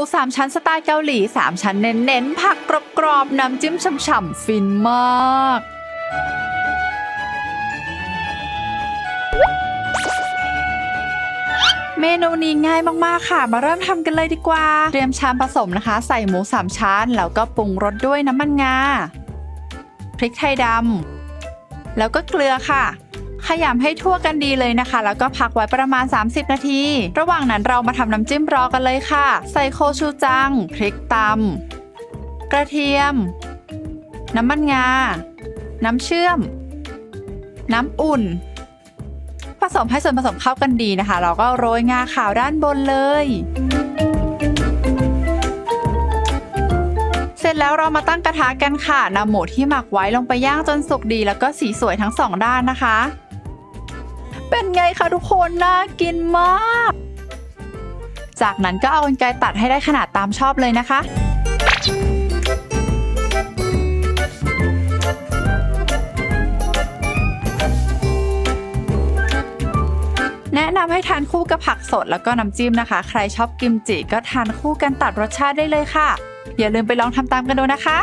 มูสามชั้นสไตล์เกาหลี3ชั้นเน้นๆ ผักกรอบๆ น้ำจิ้มฉ่ำๆ ฟินมาก เมนูนี้ง่ายมากๆ ค่ะ มาเริ่มทำกันเลยดีกว่า เตรียมชามผสมนะคะ ใส่หมู3ชั้น แล้วก็ปรุงรสด้วยน้ำมันงา พริกไทยดำ แล้วก็เกลือค่ะ ขยำให้ทั่วกันดีเลยนะคะ แล้วก็พักไว้ประมาณ 30 นาที ระหว่างนั้นเรามาทำน้ำจิ้มรอกันเลยค่ะ ใส่โคชูจัง พริกตำกระเทียม น้ำมันงา น้ำเชื่อม น้ำอุ่น ผสมให้ส่วนผสมเข้ากันดีนะคะ เราก็โรยงาขาวด้านบนเลยเสร็จแล้วเรามาตั้งกระทะกันค่ะนำหมูที่หมักไว้ลงไปย่างจนสุกดี แล้วก็สีสวยทั้งสองด้านนะคะ เป็นไงคะทุกคนน่ากินมาก จากนั้นก็เอากรรไกรตัดให้ได้ขนาดตามชอบเลยนะคะ แนะนำให้ทานคู่กับผักสดแล้วก็น้ำจิ้มนะคะ ใครชอบกิมจิก็ทานคู่กันตัดรสชาติได้เลยค่ะ อย่าลืมไปลองทำตามกันดูนะคะ